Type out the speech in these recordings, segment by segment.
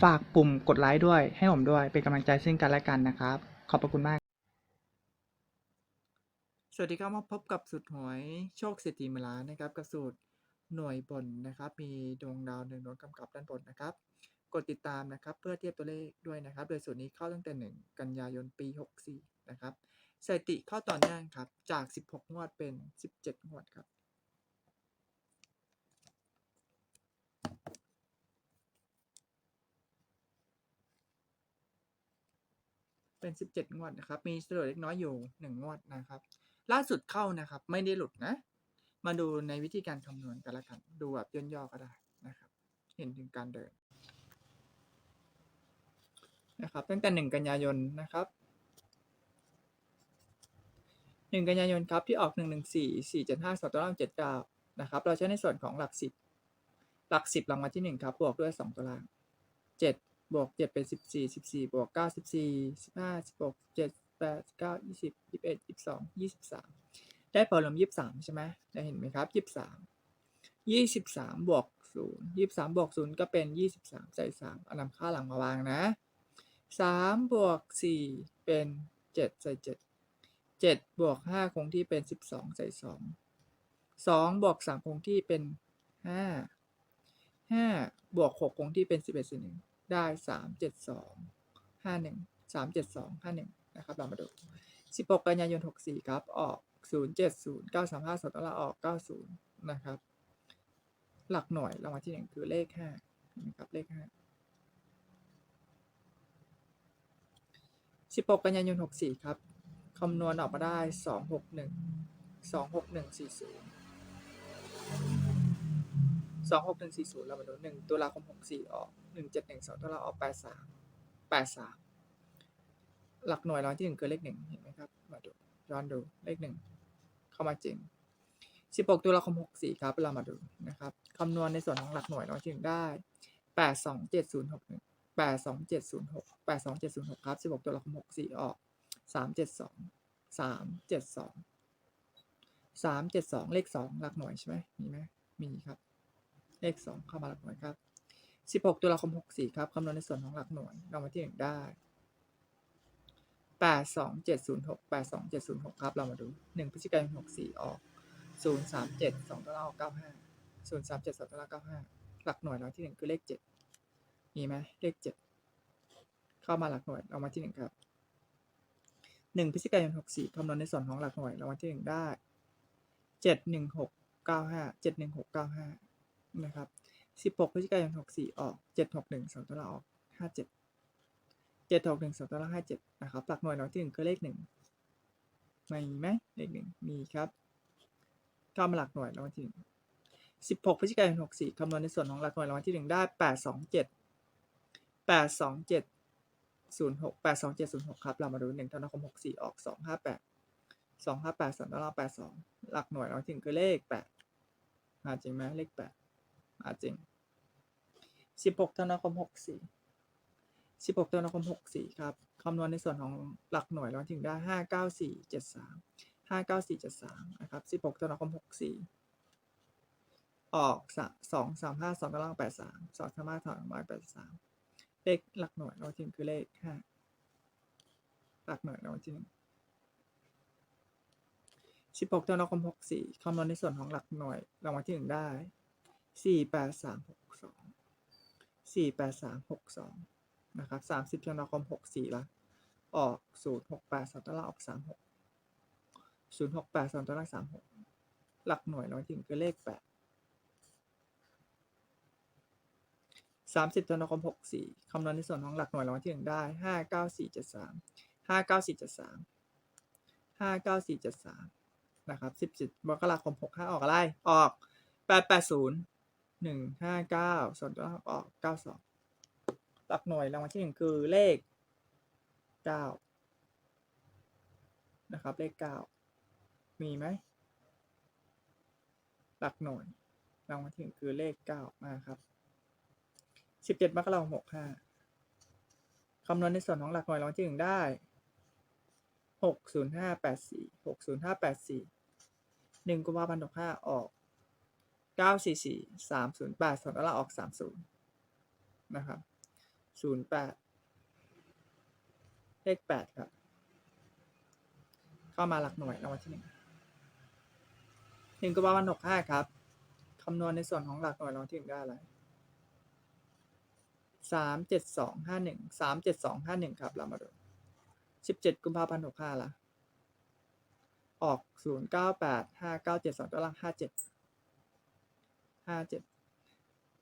ฝากปุ่มกดไลค์ด้วย ให้ผมด้วย เป็นกำลังใจซึ่งกันและกันนะครับ ขอบพระคุณมาก สวัสดีครับมาพบกับสูตรหวยโชคเศรษฐีมล้านนะครับกับสูตรหน่วยบนนะครับ มีดวงดาวหนึ่งดวงกำกับด้านบนนะครับ กดติดตามนะครับ เพื่อเทียบตัวเลขด้วยนะครับ โดยสูตรนี้เข้าตั้งแต่ 1 กันยายนปี 64 นะครับสถิติเข้าต่อเนื่องครับ จาก 16 งวดเป็น 17 งวดครับ เป็น 17 งวดนะครับ มีเสลอเล็กน้อยอยู่ 1 งวดนะครับ ล่าสุดเข้านะครับ ไม่ได้หลุดนะ มาดูในวิธีการคำนวณกันละกัน ดูแบบย่นย่อก็ได้นะครับ เห็นถึงการเดินนะครับตั้งแต่ 1 กันยายนนะครับ 1 กันยายนครับที่ออก 1 1 4 4 7 5 2ตัวล่าง79นะครับ เราใช้ในส่วนของหลัก 10 หลัก 10รางวัลที่ 1 ครับ บวกด้วย 2 ตัวล่าง 7 บวกเจ็ดเป็นสิบสี่สิบสี่บวกเก้าสิบสี่สิบห้าสิบหกเจ็ดแปดเก้ายี่สิบยี่สิบเอ็ดยี่สิบสองยี่สิบสามได้ผลรวมยี่สิบสามใช่ไหมได้เห็นไหมครับยี่สิบสามยี่สิบสามบวกศูนย์ยี่สิบสามบวกศูนย์ก็เป็นยี่สิบสามใส่สามเอานำค่าหลังมาวางนะสามบวกสี่เป็นเจ็ดใส่เจ็ดเจ็ดบวกห้าคงที่เป็นสิบสองใส่สองสองบวกสามคงที่เป็นห้า 5 5บวก6คงที่เป็น11ใส่1ได้3 7 2 5 1 3 7 2 5 1นะครับเรามาดู16กันยายน64ครับ ออก0 7 0 9 3 5 2ตัวละออก90นะครับ หลักหน่วยรางวัลที่1คือเลข5นะครับเลข5 16กันยายน64ครับ คำนวณออกมาได้261 26140 สองหกหนึ่งสี่ศูนย์เราไปดูหนึ่งตุลาคมหกสี่ออกหนึ่งเจ็ดหนึ่งสองตุลาออกแปดสามแปดสามหลักหน่วยร้อยที่หนึ่งคือเลขหนึ่งเห็นไหมครับ มาดูย้อนดูเลขหนึ่งเข้ามาจริงสิบหกตุลาคมหกสี่ครับเรามาดูนะครับคำนวณในส่วนของหลักหน่วยร้อยที่หนึ่งได้แปดสองเจ็ดศูนย์หกหนึ่งแปดสองเจ็ดศูนย์หกแปดสองเจ็ดศูนย์หกครับสิบหกตุลาคมหกสี่ออกสามเจ็ดสองสามเจ็ดสองสามเจ็ดสองเลขสองหลักหน่วยใช่ไหมมีไหมมีครับ เลข2เข้ามาหลักหน่วยครับ16ตุลาคม64ครับคำนวณในส่วนของหลักหน่วยรางวัลที่1ได้82706 82706ครับ เรามาดู1พฤศจิกายน64ออก037 2ตัวละออก95 037 2ตัวละ95หลักหน่วยรางวัลที่1คือเลข7มีไหมเลข7เข้ามาหลักหน่วยรางวัลที่1ครับ1พฤศจิกายน64คำนวณในส่วนของหลักหน่วยรางวัลที่1ได้71695 71695น นะครับ16พฤศจิกายน64ออก761 2ตัวละออก57 761 2ตัวละ57นะครับหลักหน่วยรางวัลที่1คือเลข1มีไหมเลข1มีครับเข้ามาหลักหน่วยรางวัลที่1 16พฤศจิกายน64คำนวณในส่วนของหลักหน่วยรางวัลที่1ได้827 827 06 82706ครับ เรามาดู1ธันวาคม64ออก258 258 2ตัวละ82หลักหน่วยรางวัลที่1คือเลข8มาจริงไหมเลข8 มาจริง 16ธันวาคม 64 16ธันวาคม 64 ครับ คำนวณในส่วนของหลักหน่วยเรางวัลที่1ได้ 59473 59473 นะครับ 16ธันวาคม 64 ออก 2 3 5 2ตาราง83 2 3 5 2 83 เลขหลักหน่วยเรางวัลที่1คือเลข 5 หลักหน่วยเรางวัลที่1 16ธันวาคม 64 คำนวณในส่วนของหลักหน่วยรางวัลที่ 1 ได้ 48362 48362นะครับ30ธันวาคม64ละออก068 2ตารางออก36ศูนย์หกแปดสองตัวหลักสามหกหลักหน่วยรางวัลที่หนึ่งคือเลขแปดสามสิบธันวาคมหกสี่คำนวณในส่วนของหลักหน่วยรางวัลที่หนึ่งได้ห้าเก้าสี่เจ็ดสามห้าเก้าสี่เจ็ดสามห้าเก้าสี่เจ็ดสามนะครับสิบสิบมกราคมหกห้าออกอะไร ออกแปดแปดศูนย์ หนึ่งห้าเก้าส่วนตัวหลักออกเก้าสองหลักหน่วยรางวัลที่หนึ่งคือเลขเก้านะครับ เลขเก้ามีไหมหลักหน่วยรางวัลที่หนึ่งคือเลขเก้ามาครับสิบเจ็ดมกราคมหกห้าคำนวณในส่วนของหลักหน่วยรางวัลที่หนึ่งได้หกศูนย์ห้าแปดสี่หกศูนย์ห้าแปดสี่หนึ่งกุมภาพันธ์หกห้าออก เก้าสี่สี่สามศูนย์แปดส่วนตัวละออกสามศูนย์นะครับศูนย์แปดเลขแปดครับ เข้ามาหลักหน่วยรางวัลที่หนึ่งหนึ่งกุมภาพันธ์หกห้าครับ คำนวณในส่วนของหลักหน่วยรางวัลที่หนึ่งได้อะไรสามเจ็ดสองห้าหนึ่งสามเจ็ดสองห้าหนึ่งครับ เรามาดูสิบเจ็ดกุมภาพันธ์หกห้าละออกศูนย์เก้าแปดห้าเก้าเจ็ดสองตัวล่างห้าเจ็ด ห้าเจ็ด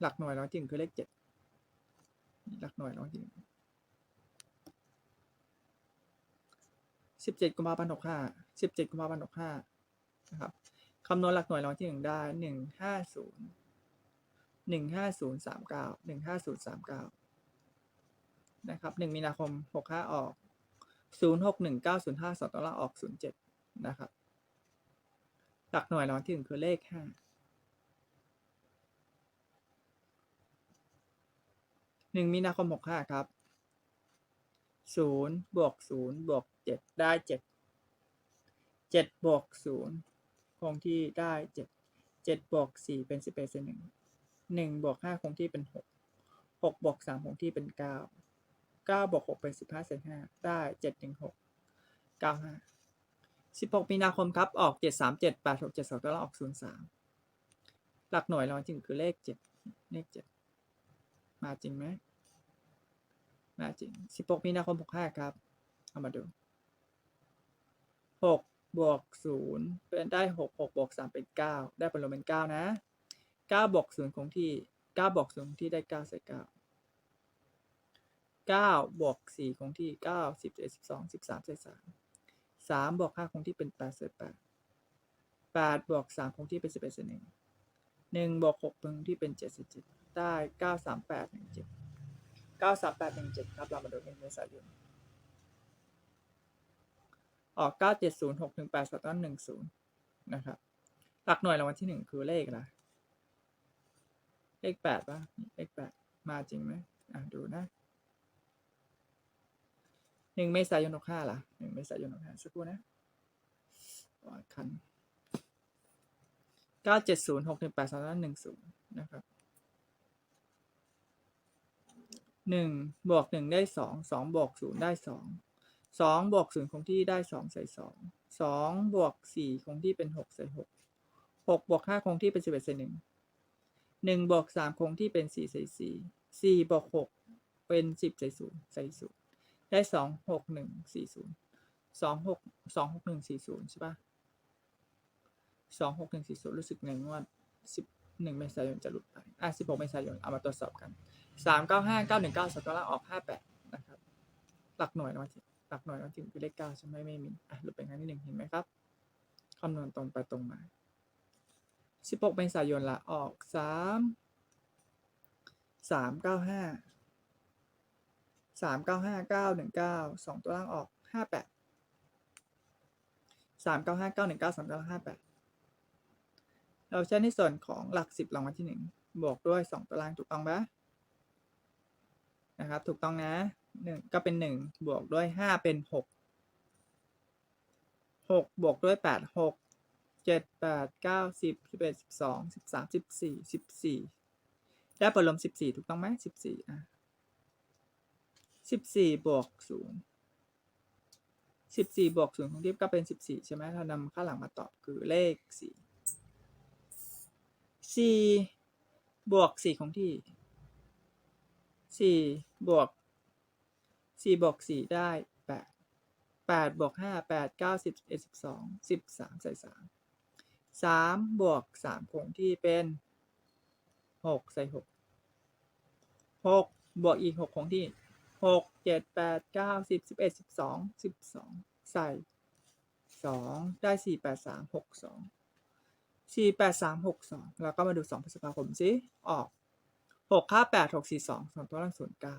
หลักหน่วยรางวัลที่หนึ่งคือเลขเจ็ดหลักหน่วยรางวัลที่หนึ่งสิบเจ็ดกุมภาพันธ์หกห้าสิบเจ็ดกุมภาพันธ์หกห้านะครับคำนวณหลักหน่วยรางวัลที่หนึ่งได้หนึ่งห้าศูนย์หนึ่งห้าศูนย์สามเก้าหนึ่งห้าศูนย์สามเก้านะครับหนึ่งมีนาคมหกห้าออกศูนย์หกหนึ่งเก้าศูนย์ห้าสองตัวละออกศูนย์เจ็ดนะครับ หลักหน่วยรางวัลที่หนึ่งคือเลขห้า หนึ่งมีนาคมหกห้าครับศูนย์บวกศูนย์บวกเจ็ดได้เจ็ดเจ็ดบวกศูนย์คงที่ได้เจ็ดเจ็ดบวกสี่เป็นสิบเอ็ดเศษหนึ่งหนึ่งบวกห้าคงที่เป็นหกหกบวกสามคงที่เป็นเก้าเก้าบวกหกเป็นสิบห้าเศษห้าได้เจ็ดหนึ่งหกเก้าห้าสิบหกมีนาคมครับออกเจ็ดสามเจ็ดแปดหกเจ็ดสองตัวละออกศูนย์สามหลักหน่วยเราจริงคือเลขเจ็ดเลขเจ็ดมาจริงไหม มาจริงสิบหกมีนาคมหกห้าครับ เอามาดูหกบวกศูนย์เป็นได้หกหกบวกสามเป็นเก้าได้ผลรวมเป็นเก้านะเก้าบวกศูนย์คงที่เก้าบวกศูนย์ที่ได้เก้าใส่เก้าเก้าบวกสี่คงที่เก้าสิบเอ็ดสิบสองสิบสามใส่สามสามบวกห้าคงที่เป็นแปดใส่แปดแปดบวกสามคงที่เป็นสิบเอ็ดใส่หนึ่งหนึ่งบวกหกคงที่เป็นเจ็ดใส่เจ็ดได้เก้าสา มแปดหนึ่งเจ็ดเก้าสามแปดหนึ่งเจ็ดครับเรามาดูเป็นเมษายนออก 9 7 0 6 1 8 2 1 0นย์นะครับ หลักหน่วยรางวัลที่หนึ่งคือเลขอะไร เลขแปดป่ะ เลขแปดมาจริงไหมอะ ดูนะหนึ่งเมษายนหกห้าล่ะหนึ่งเมษายนหกห้าสักครู่นะว่าคันเก้าเจ็ดศูนย์หกหนึ่งแปดสองหนึ่งศูนย์นะครับ หนึ่งบวกหนึ่งได้สองสองบวกศูนย์ได้สองสองบวกศูนย์คงที่ได้สองใส่สองสองบวกสี่คงที่เป็นหกใส่หกหกบวกห้าคงที่เป็นสิบเอ็ดใส่หนึ่งหนึ่งบวกสามคงที่เป็นสี่ใส่สี่สี่บวกหกเป็นสิบใส่ศูนย์ใส่ศูนย์ได้สองหกหนึ่งสี่ศูนย์สองหกสองหกหนึ่งสี่ศูนย์ใช่ปะสองหกหนึ่งสี่ศูนย์รู้สึกไงว่าสิบ หนึ่งเมษายนจะหลุดไปอะสิบหกเมษายนเอามาตรวจสอบกันสามเก้าห้าเก้าหนึ่งเก้าสตอล่างออกห้าแปดนะครับหลักหน่วยรางวัลที่หลักหน่วยวัลที่หนึ่งคือเลขเก้าใช่ไหมไม่มีอะหลุดไปครั้งที่หนึ่งเห็นไหมครับคำนวณตรงไปตรงมาสิบหกเมษายนละออกสามสามเก้าห้าสามเก้าห้าเก้าหนึ่งเก้าสองตัวล่างออกห้าแปดสามเก้าห้าเก้าหนึ่งเก้าสองตัวล่างห้าแปด เราใช้ในส่วนของหลักสิบรางวัลที่หนึ่งบวกด้วยสองตัวล่างถูกต้องไหมนะครับ ถูกต้องนะหนึ่งก็เป็นหนึ่งบวกด้วยห้าเป็นหกหกบวกด้วยแปดหกเจ็ดแปดเก้าสิบสิบเอ็ดสิบสองสิบสามสิบสี่สิบสี่ได้ผลรวมสิบสี่ถูกต้องไหมสิบสี่อะสิบสี่บวกศูนย์สิบสี่บวกศูนย์ของทิพย์ก็เป็นสิบสี่ใช่ไหมเรานำข้าหลังมาตอบคือเลขสี่ สี่บวกสี่ของที่สี่บวกสี่บวกสี่ได้แปดแปดบวกห้าแปดเก้าสิบสิบเอ็ดสิบสองสิบสามใส่สามสามบวกสามคงที่เป็นหกใส่หกหกบวกอีกหกคงที่หกเจ็ดแปดเก้าสิบสิบเอ็ดสิบสองสิบสองใส่สองได้สี่แปดสามหกสอง สี่แปดสามหกสองแล้วก็มาดูสองพฤษภาคมสิออกหกห้าแปดหกสี่สองสองตัวล่างศูนย์เก้า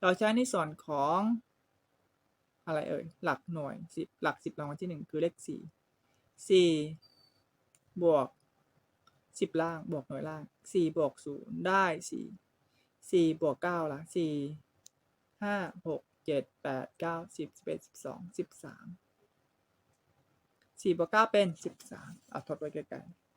เราใช้ในส่วนของอะไรเอ่ย หลักหน่วยสิบหลักสิบรางวัลที่หนึ่งคือเลขสี่สี่บวกสิบล่างบวกหน่วยล่างสี่บวกศูนย์ได้สี่สี่บวกเก้าละสี่ห้าหกเจ็ดแปดเก้าสิบสิบเอ็ดสิบสองสิบสาม สี่บวกเก้าเป็นสิบสามเอาทดไว้ใกล้ๆ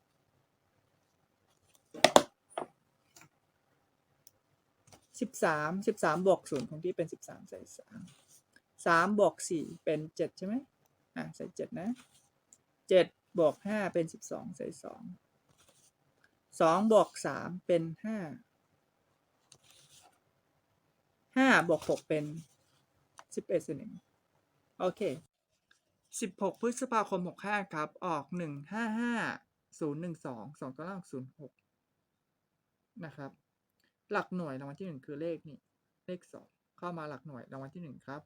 สิบสามสิบสามบวกศูนย์คงที่เป็นสิบสามใส่สามสามบวกสี่เป็นเจ็ดใช่ไหมอะใส่เจ็ดนะเจ็ดบวกห้าเป็นสิบสองใส่สองสองบวกสามเป็นห้าห้าบวกหกเป็นสิบเอ็ดส่วนหนึ่งโอเค สิบหกพฤษภาคมหกห้าครับ ออกหนึ่งห้าห้าศูนย์หนึ่งสองสองตัวล่างศูนย์หกนะครับ หลักหน่วยรางวัลที่หนึ่งคือเลขนี่ เลขสองเข้ามาหลักหน่วยรางวัลที่หนึ่งครับ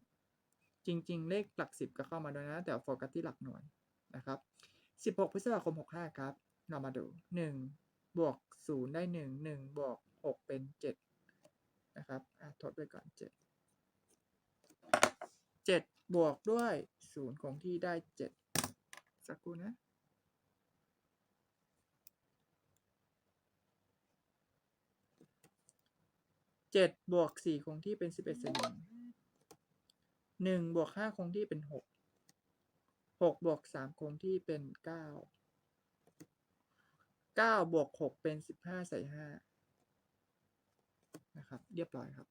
จริง ๆ เลขหลักสิบก็เข้ามาด้วยนะ แต่โฟกัสที่หลักหน่วยนะครับสิบหกพฤษภาคมหกห้าครับ เรามาดูหนึ่งบวกศูนย์ได้หนึ่งหนึ่งบวกหกเป็นเจ็ดนะครับทดไปก่อนเจ็ดเจ็ดบวกด้วย ศูนย์คงที่ได้เจ็ดสักครู่นะเจ็ดบวกสี่คงที่เป็นสิบเอ็ดส่วนหนึ่งหนึ่งบวกห้าคงที่เป็นหกหกบวกสามคงที่เป็นเก้าเก้าบวกหกเป็นสิบห้าใส่ห้านะครับ เรียบร้อยครับ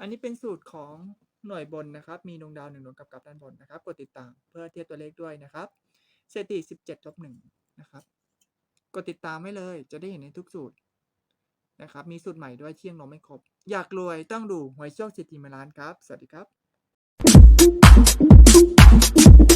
อันนี้เป็นสูตรของหน่วยบนนะครับ มีดวงดาวหนึ่งดวงกับกับด้านบนนะครับ กดติดตามเพื่อเทียบตัวเลขด้วยนะครับสถิติสิบเจ็ดลบหนึ่งนะครับ กดติดตามไว้เลย จะได้เห็นในทุกสูตรนะครับ มีสูตรใหม่ด้วยเที่ยงลงไม่ครบ อยากรวยต้องดูหวยโชคเศรษฐีมาล้านครับ สวัสดีครับ